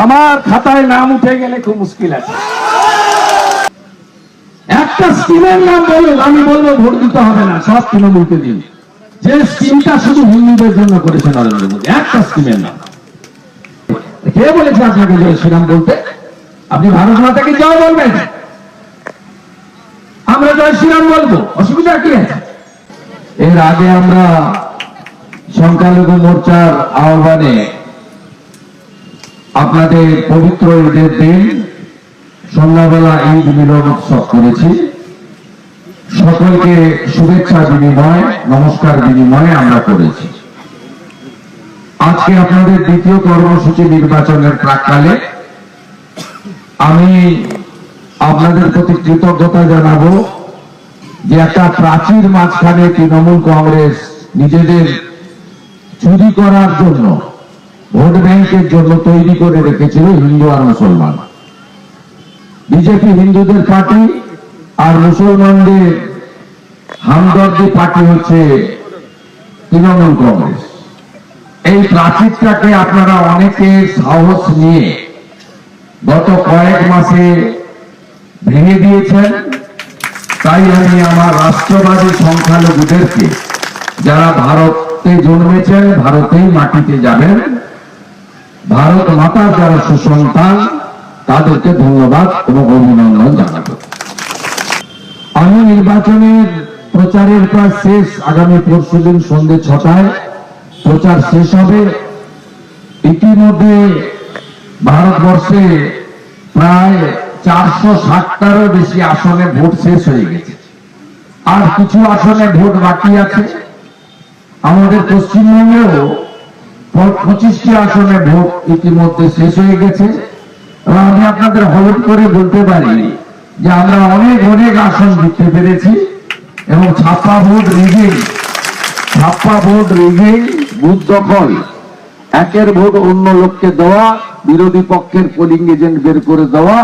আমার খাতায় নাম উঠে গেলে খুব মুশকিল আছে। একটা স্কিমের নাম বলুন আমি বলব ভোট দিতে হবে না, সব তৃণমূলকে দিন। যে স্কিমটা শুধু হিন্দুদের জন্য করেছে নরেন্দ্র মোদী, একটা স্কিমের নাম। কে বলেছে আপনাকে জয় শ্রীরাম বলতে? আপনি ভারত মাতাকে জয় বলবেন? আমরা জয় শ্রীরাম বলব, অসুবিধা কি আছে? এর আগে আমরা সংখ্যালঘু মোর্চার আহ্বানে আপনাদের পবিত্র ঈদের দিন সন্ধ্যাবেলা ঈদ মিলন উৎসব করেছি। সকলকে শুভেচ্ছা বিনিময়, নমস্কার বিনিময়ে আমরা করেছি। আজকে আপনাদের দ্বিতীয় কর্মসূচি নির্বাচনের প্রাককালে আমি আপনাদের প্রতি কৃতজ্ঞতা জানাব যে একটা প্রাচীর মাঝখানে তৃণমূল কংগ্রেস নিজেদের চুরি করার জন্য ভোট ব্যাংকের জন্য তৈরি করে রেখেছিল হিন্দু আর মুসলমান। বিজেপি হিন্দুদের পার্টি আর মুসলমানদের হামদর্দি পার্টি হচ্ছে তৃণমূল কংগ্রেস। এই প্রাচীরটাকে আপনারা অনেকে সাহস নিয়ে গত কয়েক মাসে ভেঙে দিয়েছেন। তাই আমি আমার রাষ্ট্রবাদী সংখ্যালঘুদেরকে, যারা ভারতে জন্মেছেন, ভারতেই মাটিতে যাবেন ভারত মাতার যারা সুসন্তান, তাদেরকে ধন্যবাদ এবং অভিনন্দন জানাব। আমি নির্বাচনের প্রচারের প্রায় শেষ, আগামী পরশু দিন সন্ধ্যে ছটায় প্রচার শেষ হবে। ইতিমধ্যে ভারতবর্ষে প্রায় চারশো ষাটটারও বেশি আসনে ভোট শেষ হয়ে গেছে। আর কিছু আসনে ভোট বাকি আছে। আমাদের পশ্চিমবঙ্গেও পঁচিশটি আসনে ভোট ইতিমধ্যে শেষ হয়ে গেছে। এবং আমি আপনাদের হলুদ করে বলতে পারি যে আমরা অনেক অনেক আসন জিততে পেরেছি এবং ছাপ্পা ভোট রিগিং ছাপ্পা ভোট রিগিং বুথ দখল, একের ভোট অন্য লোককে দেওয়া, বিরোধী পক্ষের পোলিং এজেন্ট বের করে দেওয়া,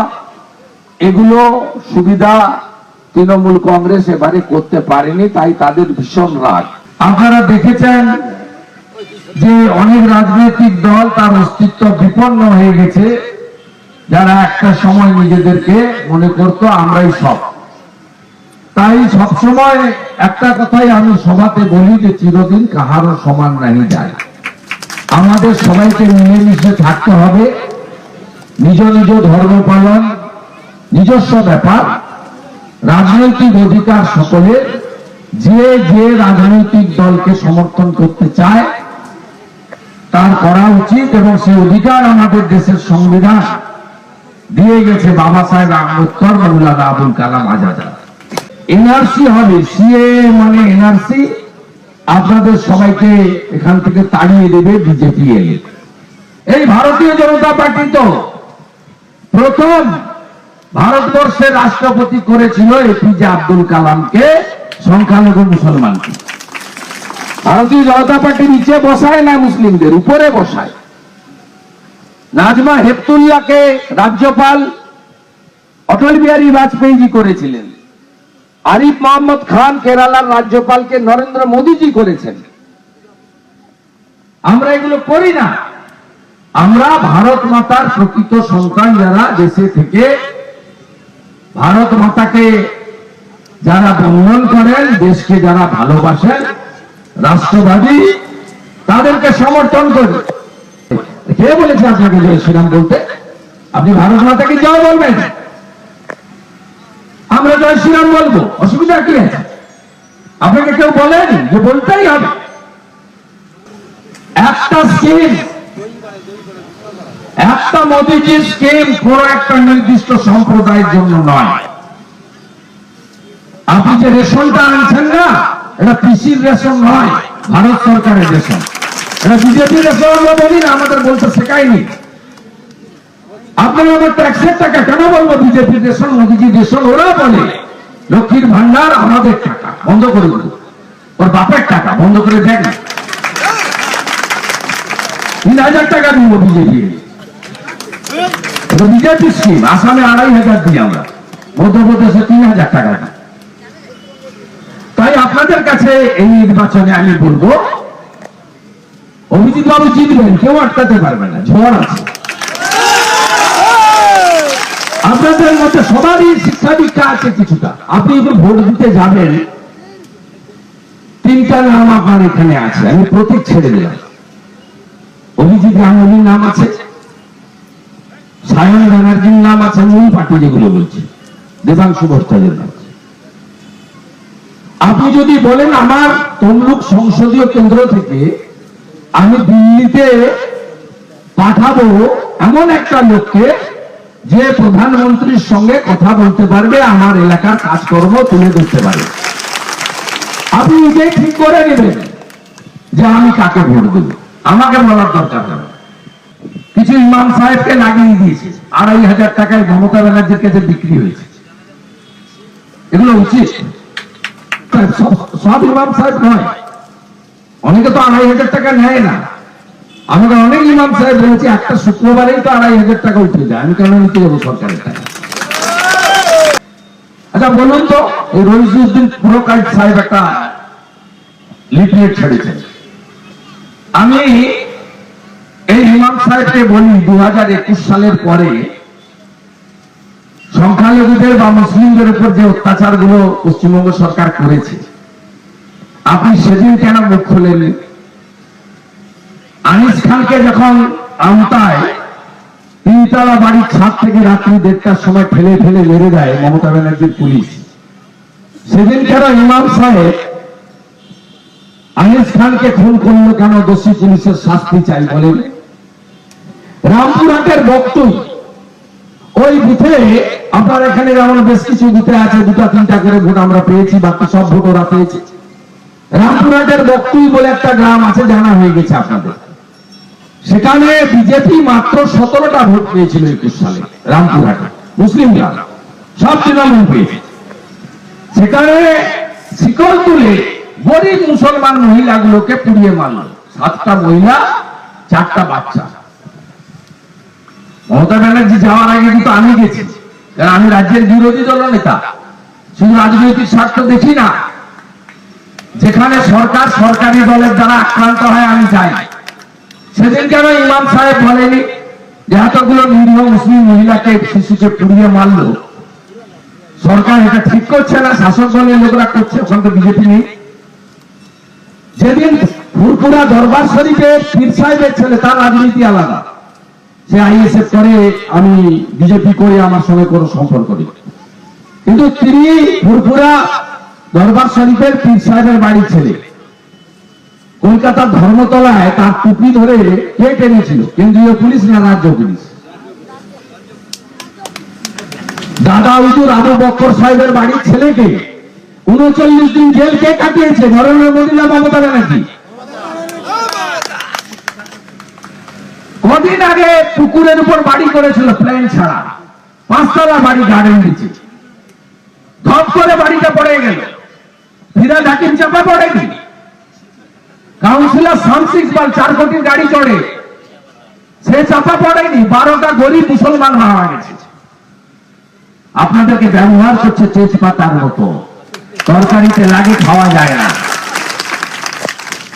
এগুলো সুবিধা তৃণমূল কংগ্রেস এবারে করতে পারেনি, তাই তাদের ভীষণ রাগ। আপনারা দেখেছেন যে অনেক রাজনৈতিক দল তার অস্তিত্ব বিপন্ন হয়ে গেছে, যারা একটা সময় নিজেদেরকে মনে করতো আমরাই সব। তাই সবসময় একটা কথাই আমি সভাতে বলি যে চিরদিন কাহারও সমান নাহি যায়। আমাদের সবাইকে মিলেমিশে থাকতে হবে। নিজ নিজ ধর্ম পালন, নিজস্ব ব্যাপার, রাজনৈতিক অধিকার সকলের যে যে রাজনৈতিক দলকে সমর্থন করতে চায় করা উচিত এবং সেই অধিকার আমাদের দেশের সংবিধান দিয়ে গেছে বাবা সাহেব আম্বেদকর মৌলানা আবুল কালাম আজাদ। এনআরসি হবে সিএ মানে এনআরসি আপনাদের সবাইকে এখান থেকে তাড়িয়ে দেবে বিজেপি এলে এই ভারতীয় জনতা পার্টি তো প্রথম ভারতবর্ষের রাষ্ট্রপতি করেছিল এপিজে আব্দুল কালামকে, সংখ্যালঘু মুসলমানকে। ভারতীয় জনতা পার্টি নিচে বসায় না মুসলিমদের? উপরে বসায়। নাজমা হেপতুল্লাহকে রাজ্যপাল অটল বিহারী বাজপেয়ীজি করেছিলেন। আরিফ মোহাম্মদ খান কেরালার রাজ্যপালকে নরেন্দ্র মোদীজি করেছেন। আমরা এগুলো করি না। আমরা ভারত মাতার প্রকৃত সন্তান যারা দেশে থেকে ভারত মাতাকে যারা বন্ধন করেন, দেশকে যারা ভালোবাসেন রাষ্ট্রবাদী তাদেরকে সমর্থন করি। কে বলেছে আপনাকে জয় শ্রীরাম বলতে? আপনি ভারত মাতাকে জয় বলবেন। আমরা জয় শ্রীরাম বলব। অসুবিধা কি আছে? আপনাকে কেউ বলেন যে বলতেই হবে। একটা স্কিম একটা মোদীজি স্কিম কোন একটা নির্দিষ্ট সম্প্রদায়ের জন্য নয়। আপনি যে রেশনটা আনছেন না এটা পিসির রেশন নয়, ভারত সরকারের রেশন এটা বিজেপি রেশন আমরা বলি না, আমাদের বলতে শেখায়নি। আপনারা আমার ট্যাক্সের টাকা কেন বলব? বিজেপির রেশন মোদীজি রেশন ওরা বলে। লক্ষ্মীর ভান্ডার, আমাদের টাকা, বন্ধ করে দেবো ওর বাপের টাকা, বন্ধ করে দেন। তিন হাজার টাকা দিব বিজেপি। বিজেপি স্কিম আসামে আড়াই হাজার দিই আমরা। মধ্যপ্রদেশে তিন হাজার টাকা দিই। আপনাদের কাছে এই নির্বাচনে আমি বলব, অভিজিৎ বাবু জিতবেন, কেউ আটকাতে পারবে না, ঝড় আছে। আপনাদের মধ্যে সবারই শিক্ষা দীক্ষা আছে কিছুটা। আপনি ভোট দিতে যাবেন, তিনটা নাম আপনার এখানে আছে, আমি প্রতীক ছেড়ে দিলাম। অভিজিৎ গাঙ্গুলির নাম আছে, সায়ন ব্যানার্জির নাম আছে মূল পার্টি যেগুলো বলছে, দেবাংশু ভট্টাচার্যের নাম। আপনি যদি বলেন আমার তমলুক সংসদীয় কেন্দ্র থেকে আমি দিল্লিতে পাঠাবো এমন একটা লোককে যে প্রধানমন্ত্রীর সঙ্গে কথা বলতে পারবে, আমার এলাকার কাজকর্ম তুলে ধরতে পারবে। আপনি নিজেই ঠিক করে নেবেন যে আমি কাকে ভোট দেব। আমাকে বলার দরকার নেই। কিছু ইমাম সাহেবকে লাগিয়ে দিয়েছে। আড়াই হাজার টাকায় মমতা ব্যানার্জির কাছে বিক্রি হয়েছে। এগুলো উচিত। অনেকে তো আড়াই হাজার টাকা নেয় না। আমাকে অনেক ইমাম সাহেব একটা শুক্রবারেই তো আড়াই হাজার টাকা উঠে যায়। আমি কেন যাব সরকারের টাকা? আচ্ছা বলুন তো, এই রইজুদ্দিন পুরকাইট সাহেব একটা লিফলেট আমি এই ইমাম সাহেবকে বলি দু হাজার একুশ সালের পরে সংখ্যালঘুদের বা মুসলিমদের উপর যে অত্যাচারগুলো পশ্চিমবঙ্গ সরকার করেছে, আপনি সেদিন কেন মুখ খোলেননি? আনিস খানকে যখন আমতায় তিনতলা বাড়ির ছাদ থেকে রাত্রি দেড়টার সময় ফেলে ফেলে মেরে দেয় মমতা ব্যানার্জির পুলিশ, সেদিন কেন ইমাম সাহেব আনিস খানকে খুন করল কেন দোষী পুলিশের শাস্তি চাই বলেন? রামপুরহাটের বক্তব্য ওই বুথে আপনার এখানে যেমন বেশ কিছু বুথে আছে, দুটা, তিনটা করে ভোট আমরা পেয়েছি, বাকি সব ভোট ওরা পেয়েছে। রামপুরহাটের বক্তুই বলে একটা গ্রাম আছে, জানা হয়ে গেছে আপনাদের। সেখানে বিজেপি মাত্র সতেরোটা ভোট পেয়েছিল একুশ সালে, রামপুরহাটে। মুসলিম গ্রাম সব তৃণমূল পেয়েছে। সেখানে শিকল তুলে গরিব মুসলমান মহিলাগুলোকে পুড়িয়ে মারল। সাতটা মহিলা, চারটা বাচ্চা। মমতা ব্যানার্জি যাওয়ার আগে কিন্তু আমি গেছি। কারণ আমি রাজ্যের বিরোধী দল নেতা। শুধু রাজনৈতিক স্বার্থ দেখি না। যেখানে সরকার সরকারি দলের দ্বারা আক্রান্ত হয়, আমি যাই। সেদিন কেন ইমাম সাহেব বলেনি যে এতগুলো নিরীহ মুসলিম মহিলাকে শিশুকে পুড়িয়ে মারলো? সরকার এটা ঠিক করছে না, শাসক দলের লোকরা করছে ওখান তো বিজেপি নেই। যেদিন ফুরপুরা দরবার শরীফে পীর সাহেবের ছেলে, তার রাজনীতি আলাদা। সে আইএসএফ করে, আমি বিজেপি করে, আমার সঙ্গে কোনো সম্পর্ক নেই। কিন্তু তিনি ফুরপুরা দরবার শরীফের পীর সাহেবের বাড়ির ছেলে। কলকাতার ধর্মতলায় তার টুপি ধরে কে টেনেছিল? কেন্দ্রীয় পুলিশ না রাজ্য পুলিশ? দাদা হুজুর আবু বক্কর সাহেবের বাড়ির ছেলেকে উনচল্লিশ দিন জেল কে কাটিয়েছে? নরেন্দ্র মোদী মমতা ব্যানার্জি? কদিন আগে পুকুরের উপর বাড়ি করেছিল প্লেন ছাড়া। পাঁচতলা বাড়ি গার্ডেন দিচ্ছে ধপ করে বাড়িটা পড়ে গেল। ফিরাদ হাকিম চাপা পড়েনি। কাউন্সিলর শামসিক পাল চার কোটির গাড়ি চড়ে। সে চাপা পড়েনি, বারোটা গরিব মুসলমান মারা গেছে। আপনাদেরকে ব্যবহার করছে তেজপাতার মতো। তরকারিতে লাগে খাওয়া যায় না।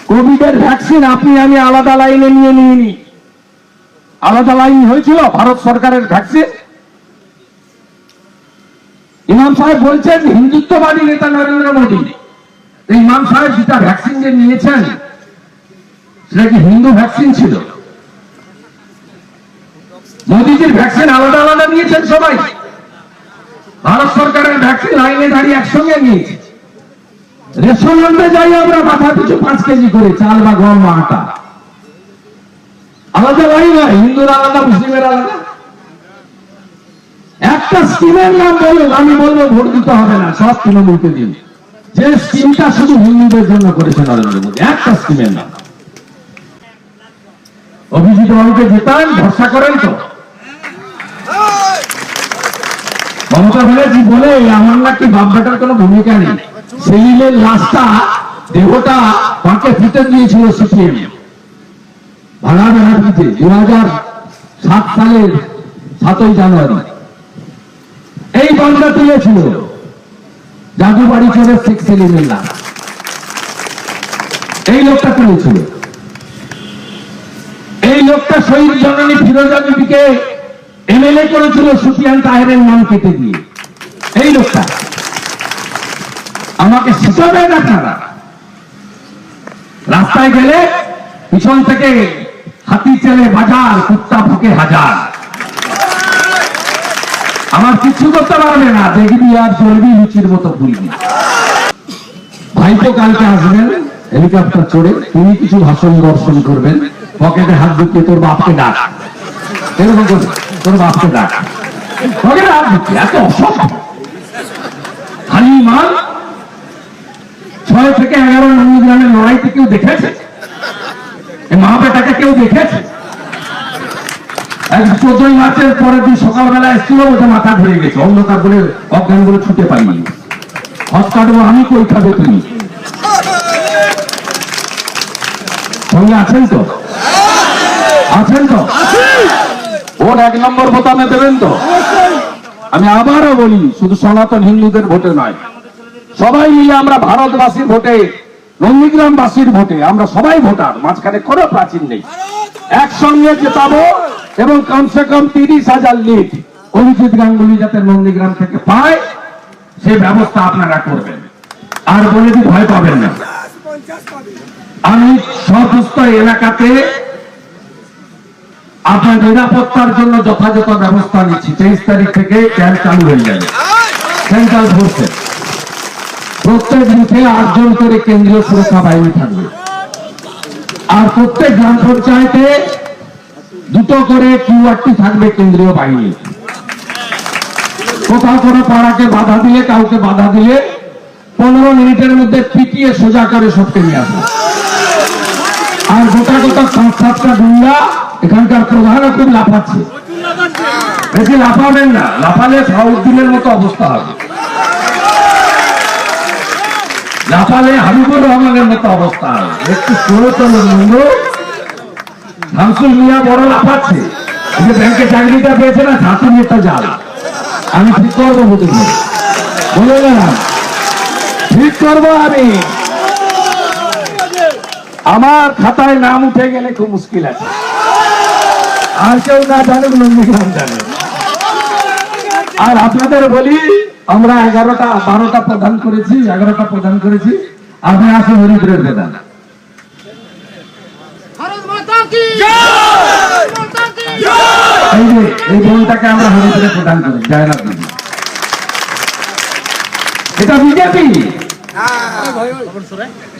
কোভিডের ভ্যাকসিন আপনি, আমি আলাদা লাইনে নিয়ে নিইনি। আলাদা লাইন হয়েছিল, ভারত সরকারের ভ্যাকসিন ইমাম সাহেব বলছেন, হিন্দুত্ববাদী নেতা নরেন্দ্র মোদী। ইমাম সাহেব যেটা ভ্যাকসিন যে নিয়েছেন, সেটা কি হিন্দু ভ্যাকসিন ছিল? মোদীজির ভ্যাকসিন আলাদা আলাদা নিয়েছেন সবাই। ভারত সরকারের ভ্যাকসিন লাইনে দাঁড়িয়ে একসঙ্গে নিয়েছে। রেশন আনতে যাই আমরা, মাথা পিছু পাঁচ কেজি করে, চাল বা গম আটা। আলাদা লাইন হয় হিন্দুর আলাদা, মুসলিমের আলাদা। একটা স্কিমের নাম বলুন আমি বলব ভোট দিতে হবে না, সব তৃণমূলকে দিন। যে স্কিমটা শুধু হিন্দুদের জন্য করেছে নরেন্দ্র মোদী, একটা স্কিমের নাম। অভিজিৎ বাবুকে জেতান, ভরসা করেন তো। মমতা ব্যানার্জি বলে আমার নাকি বাপ বেটার কোনো ভূমিকা নেই। সেলিমের লাশটা দেহটা তাকে ফিতে দিয়েছিল সিপিএম। ভাঙা ব্যানার্জিতে দু হাজার সাত সালের সাতই জানুয়ারি। এই বাংলা তুলেছিল জাদু বাড়ি চলে শেখ এই লোকটা তুলেছিল এই লোকটা শহীদ জননী ফিরোজা বিবিকে এমএলএ করেছিল সুফিয়ান তাহেরের নাম কেটে দিয়ে। এই লোকটা। আমাকে রাস্তায় গেলে পিছন থেকে চেলে বাজার, কুত্তা ফুকে হাজার। আমার কিছু করতে পারবে না, দেখবি আর চলবি লুচির মতো ফুলবি ভাইপো কালকে আসবেন হেলিকপ্টার চড়ে, তিনি কিছু ভাষণ দর্শন করবেন, পকেটে হাত ঢুকিয়ে তোর বাপকে ডাক। এরকম করবে তোর বাপকে ডাক। পকেটে হাত ঢুকিয়ে, এত অসভ্য। খালি ছয় থেকে এগারো নন্দীগ্রামের লড়াইতে কেউ দেখেছে? মা বেটাকে কেউ দেখেছে? চোদ্দই মার্চের পরের দিন সকালবেলা এসেছিল মাথা গেছে। অন্ধকার বলে অজ্ঞান বলে ছুটে আমি কই খাবে তুমি? সঙ্গে আছেন তো? আছেন তো? ভোট এক নম্বর বোতামে দেবেন তো? আমি আবারও বলি, শুধু সনাতন হিন্দুদের ভোটে নয়, সবাই মিলে আমরা ভারতবাসীর ভোটে, নন্দীগ্রামবাসীর ভোটে, আমরা সবাই ভোটার, মাঝখানে কোনো প্রাচীন নেই। একসঙ্গে জেতাবো এবং কমসে কম তিরিশ হাজার লিড অভিজিৎ গাঙ্গুলি যাতে নন্দীগ্রাম থেকে পায়, সে ব্যবস্থা আপনারা করবেন। আর বলে দি ভয় পাবেন না। আমি সমস্ত এলাকাতে আপনার নিরাপত্তার জন্য যথাযথ ব্যবস্থা নিচ্ছি। তেইশ তারিখ থেকে ক্যাম্প চালু হয়ে যাবে। সেন্ট্রাল ফোর্সে প্রত্যেক বুথে আটজন করে কেন্দ্রীয় সুরক্ষা বাহিনী থাকবে। আর প্রত্যেক গ্রাম পঞ্চায়েতে দুটো করে কিউআরটি থাকবে কেন্দ্রীয় বাহিনী কোথাও কোনো পাড়াকে বাধা দিলে, কাউকে বাধা দিলে, পনেরো মিনিটের মধ্যে পিটিয়ে সোজা করে সবকে নিয়ে আসবে। আর গোটা গোটা পাঁচ সাতটা গুন্ডা, এখানকার প্রধানও খুব লাফাচ্ছে। বেশি লাফাবেন না, লাফালে সাউদ্দিনের মতো অবস্থা হবে। লাফালে হাবিবুর রহমানের মতো অবস্থা একটু স্লো চলুন শামসুল মিয়া বড় লাফাচ্ছে। যে ব্যাংকে চাকরিটা পেয়েছে না আমি ঠিক করব বলে গেলাম। ঠিক করব আমি। আমার খাতায় নাম উঠে গেলে খুব মুশকিল আছে। আর কেউ না জানুক নন্দীগ্রাম জানে। আর আপনাদের বলি, আমরা এগারোটা, বারোটা প্রদান করেছি, এগারোটা প্রদান করেছি। আপনি আসুন হরিপুরের প্রধান ভারত মাতা কি জয় মাতা কি এই বোনটাকে আমরা হরিপুরে প্রদান করি জয়নাথ দিদি এটা বিজেপি।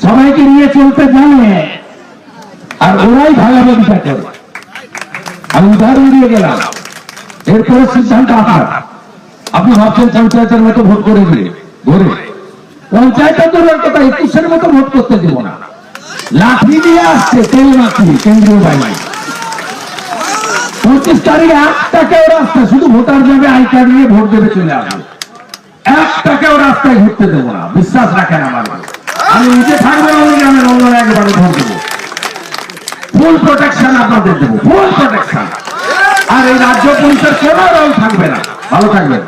সবাইকে নিয়ে চলতে জানে। আর ওরাই ভাগাভাগিটা করে আমি উদাহরণ দিয়ে গেলাম। এরপরে সিদ্ধান্ত আপনার। আপনি ভাবছেন পঞ্চায়েতের মতো ভোট করে দিয়ে ধরে। পঞ্চায়েতের কথা একুশের মতো ভোট করতে দেবো না লাঠি দিয়ে আসছে, তেল মাখি কেন্দ্রীয় বাহিনী। পঁচিশ তারিখে একটাকেও রাস্তা শুধু ভোটার যাবে আই কার্ড নিয়ে ভোট দেবে চলে আসবে। একটাকেও রাস্তায় ঘুরতে দেবো না, বিশ্বাস রাখেন আমার। আমি নিজে থাকব বলে আমি অন্য একবারে ভোট দেবো। ফুল প্রোটেকশন আপনাদের দেবো ফুল প্রোটেকশন আর এই রাজ্য পুলিশের কোনো রোল থাকবে না। ভালো থাকবেন।